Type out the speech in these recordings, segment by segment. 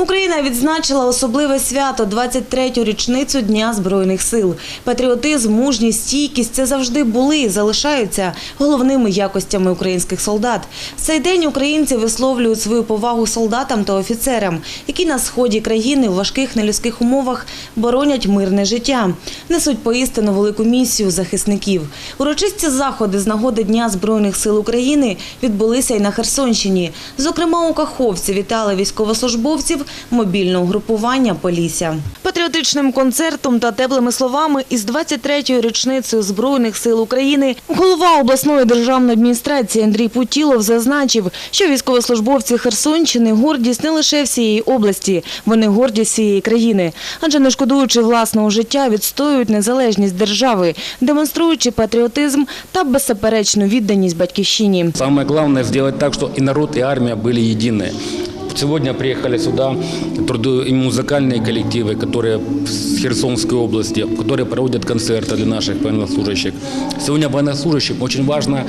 Україна відзначила особливе свято 23-ю річницю Дня Збройних сил. Патріотизм, мужність, стійкість – це завжди були і залишаються головними якостями українських солдат. В цей день українці висловлюють свою повагу солдатам та офіцерам, які на сході країни в важких нелюдських умовах боронять мирне життя, несуть поістину велику місію захисників. Урочисті заходи з нагоди Дня Збройних сил України відбулися і на Херсонщині. Зокрема, у Каховці вітали військовослужбовців мобільного групування Полісся. Патріотичним концертом та теплими словами із 23-ю річницею Збройних сил України голова обласної державної адміністрації Андрій Путілов зазначив, що військовослужбовці Херсонщини гордість не лише всієї області, вони гордість всієї країни. Адже не шкодуючи власного життя, відстоюють незалежність держави, демонструючи патріотизм та беззаперечну відданість батьківщині. Самое главное сделать так, что и народ, и армия были едины. Сегодня приехали сюда труду- и музыкальные коллективы, которые с Херсонской области, которые проводят концерты для наших военнослужащих. Сегодня военнослужащим очень важно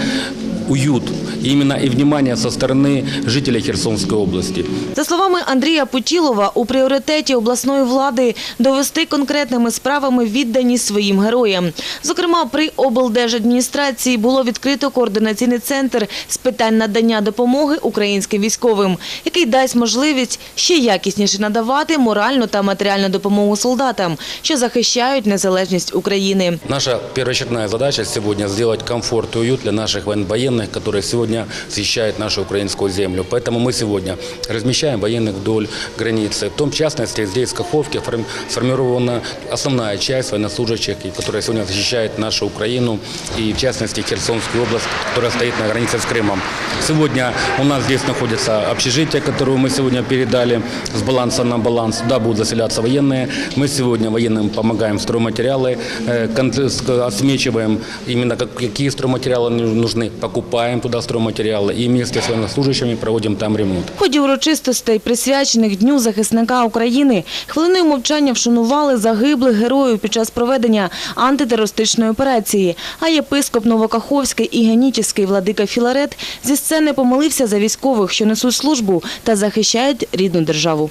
уют, именно и внимание со стороны жителей Херсонской области. За словами Андрія Путілова, у пріоритеті обласної влади довести конкретними справами відданість своїм героям. Зокрема, при облдержадміністрації було відкрито координаційний центр з питань надання допомоги українським військовим, який дасть можливість ще якісніше надавати моральну та матеріальну допомогу солдатам, що захищають незалежність України. Наша первоочередная задача сегодня сделать комфорт и уют для наших военноенных, которые сегодня защищают нашу украинскую землю. Поэтому мы сегодня размещаем военных вдоль границы. В том, в частности, здесь в Каховке форм- сформирована основная часть военнослужащих, которая сегодня защищает нашу Украину и, в частности, Херсонскую область, которая стоит на границе с Крымом. Сегодня у нас здесь находится общежитие, которое мы сегодня передали с баланса на баланс. Туда будут заселяться военные. Мы сегодня военным помогаем стройматериалы, э, отмечиваем именно как- какие стройматериалы нужны, покупаем туда стройматериалы и вместе с военнослужащими проводим там ремонт. В ході урочистостей, присвячених Дню захисника України, хвилиною мовчання вшанували загиблих героїв під час проведення антитерористичної операції. А єпископ Новокаховський і Генічівський владика Філарет зі сцени помолився за військових, що несуть службу та захищають рідну державу.